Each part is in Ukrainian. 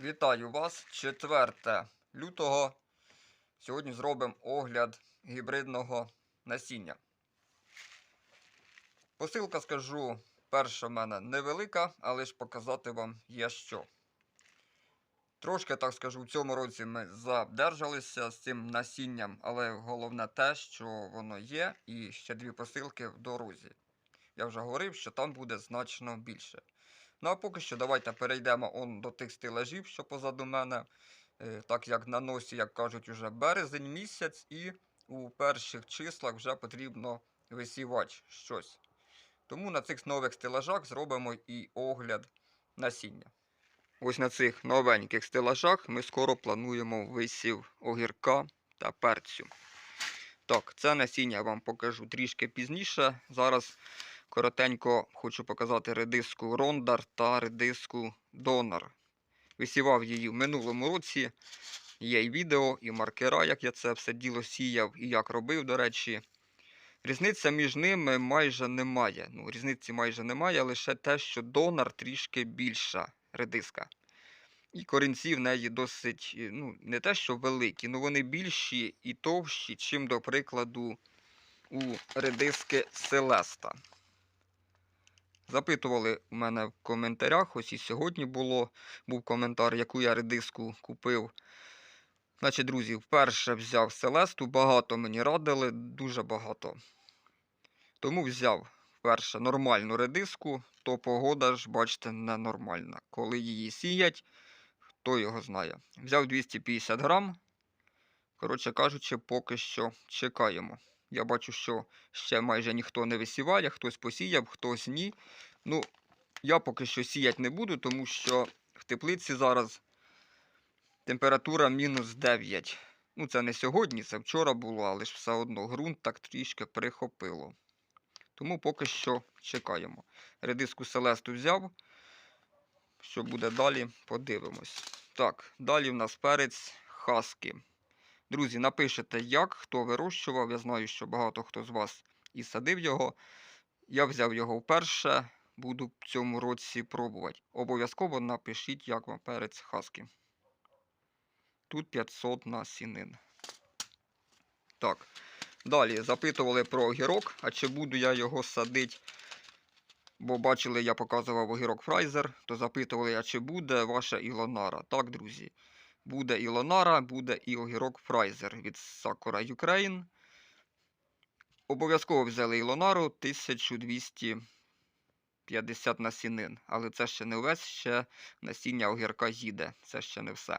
Вітаю вас 4 лютого. Сьогодні зробимо огляд гібридного насіння. Посилка, скажу, перша в мене невелика, але ж показати вам є що. Трошки, так скажу, в цьому році ми задержалися з цим насінням, але головне те, що воно є, і ще дві посилки в дорозі. Я вже говорив, що там буде значно більше. Ну а поки що давайте перейдемо он до тих стелажів, що позаду мене. Е, Так як на носі, як кажуть, уже березень місяць, і у перших числах вже потрібно висівати щось. Тому на цих нових стелажах зробимо і огляд насіння. Ось на цих новеньких стелажах ми скоро плануємо висів огірка та перцю. Так, це насіння я вам покажу трішки пізніше. Зараз коротенько хочу показати редиску Рондар та редиску Донор. Висівав її в минулому році. Є і відео, і маркера, як я це все діло сіяв і як робив, до речі. Різниця між ними майже немає. Ну, різниці майже немає, лише те, що донор трішки більша редиска. І корінці в неї досить, е, ну, не те, що великі, але вони більші і товщі, чим, до прикладу, у редиски Селеста. Запитували у мене в коментарях, ось і сьогодні було, був коментар, яку я редиску купив. Значить, друзі, вперше взяв Селесту, багато мені радили, дуже багато. Тому взяв вперше нормальну редиску, то погода ж, бачите, ненормальна. Коли її сіять, хто його знає. Взяв 250 грам. Коротше кажучи, поки що чекаємо. Я бачу, що ще майже ніхто не висіває, хтось посіяв, хтось ні. Ну, я поки що сіяти не буду, тому що в теплиці зараз температура мінус 9. Ну, це не сьогодні, це вчора було, але ж все одно ґрунт так трішки прихопило. Тому поки що чекаємо. Редиску Селесту взяв. Що буде далі, подивимось. Так, далі в нас перець хаски. Друзі, напишете, як, хто вирощував. Я знаю, що багато хто з вас і садив його. Я взяв його вперше, буду в цьому році пробувати. Обов'язково напишіть, як вам перець хаски. Тут 500 насінин. Так. Далі запитували про огірок, а чи буду я його садити. Бо бачили, я показував огірок Фрайзер, то запитували, а чи буде ваша Ілонара. Так, друзі, буде Ілонара, буде і огірок Фрайзер від Sakura Ukraine. Обов'язково взяли Ілонару 1250 насінин. Але це ще не увесь, ще насіння огірка їде. Це ще не все.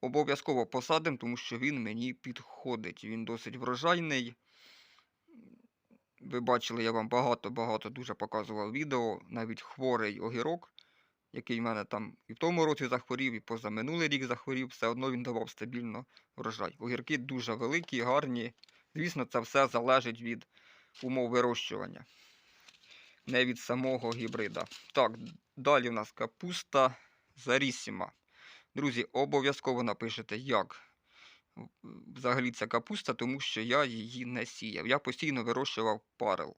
Обов'язково посадимо, тому що він мені підходить. Він досить врожайний. Ви бачили, я вам багато-багато дуже показував відео, навіть хворий огірок, який в мене там і в тому році захворів, і позаминулий рік захворів, все одно він давав стабільно врожай. Огірки дуже великі, гарні. Звісно, це все залежить від умов вирощування, не від самого гібрида. Так, далі в нас капуста зарісіма. Друзі, обов'язково напишете, як взагалі ця капуста, тому що я її не сіяв. Я постійно вирощував парел,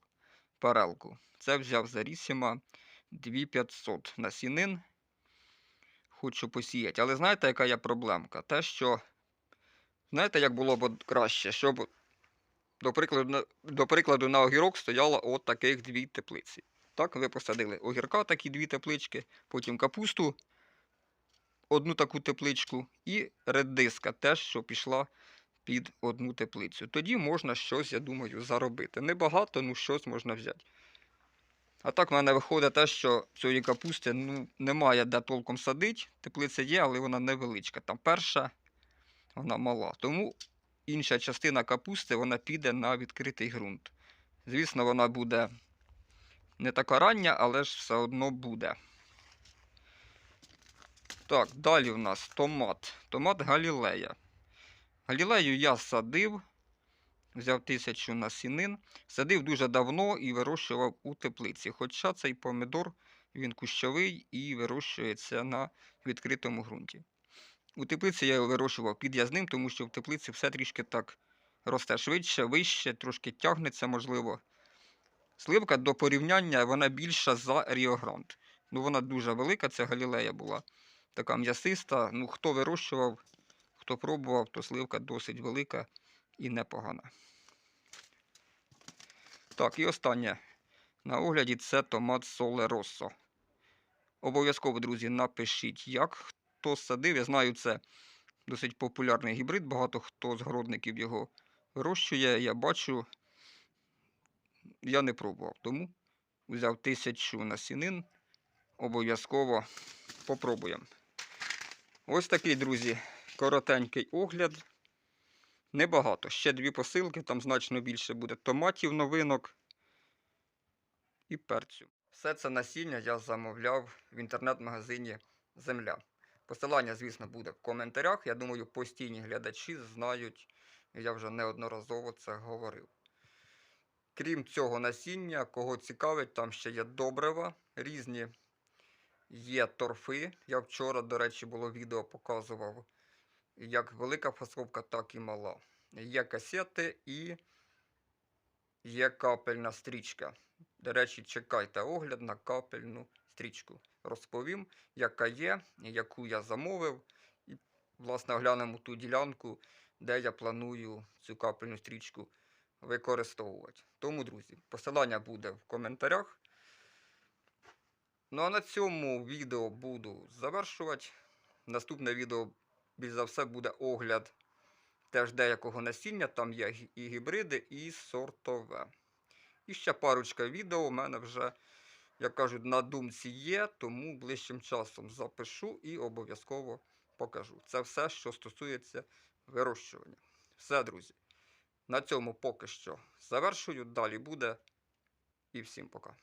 парелку. Це взяв зарісіма 2500 насінин. Хочу посіяти. Але знаєте, яка є проблемка? Те, що, знаєте, як було б краще, щоб, до прикладу, до прикладу, на огірок стояло от таких дві теплиці. Так, ви посадили огірка, такі дві теплички, потім капусту, одну таку тепличку, і редиска теж, що пішла під одну теплицю. Тоді можна щось, я думаю, заробити. Небагато, ну щось можна взяти. А так в мене виходить те, що цієї капусти ну, немає де толком садити. Теплиця є, але вона невеличка. Там перша, вона мала. Тому інша частина капусти вона піде на відкритий ґрунт. Звісно, вона буде не така рання, але ж все одно буде. Так, далі в нас томат. Томат Галілея. Галілею я садив, взяв тисячу насінин. Садив дуже давно і вирощував у теплиці. Хоча цей помидор він кущовий і вирощується на відкритому ґрунті. У теплиці я його вирощував під язним, тому що в теплиці все трішки так росте швидше, вище, трошки тягнеться, можливо. Сливка до порівняння вона більша за Ріогрант. Ну, вона дуже велика, це галілея була. Така м'ясиста. Ну, хто вирощував, хто пробував, то сливка досить велика і непогана. Так, і останнє на огляді це томат Соле Россо. Обов'язково, друзі, напишіть, як хто садив. Я знаю, це досить популярний гібрид. Багато хто з городників його вирощує. Я бачу, я не пробував, тому взяв тисячу насінин. Обов'язково попробуємо. Ось такий, друзі, коротенький огляд. Небагато. Ще дві посилки, там значно більше буде томатів, новинок і перцю. Все це насіння я замовляв в інтернет-магазині Земля. Посилання, звісно, буде в коментарях. Я думаю, постійні глядачі знають, я вже неодноразово це говорив. Крім цього насіння, кого цікавить, там ще є добрива різні. Є торфи. Я вчора, до речі, було відео показував як велика фасовка, так і мала. Є касети і є капельна стрічка. До речі, чекайте огляд на капельну стрічку. Розповім, яка є, яку я замовив. І, власне, оглянемо ту ділянку, де я планую цю капельну стрічку використовувати. Тому, друзі, посилання буде в коментарях. Ну а на цьому відео буду завершувати. Наступне відео, більш за все, буде огляд теж деякого насіння. Там є і гібриди, і сортове. І ще парочка відео у мене вже, як кажуть, на думці є, тому ближчим часом запишу і обов'язково покажу. Це все, що стосується вирощування. Все, друзі. На цьому поки що завершую. Далі буде. І всім пока.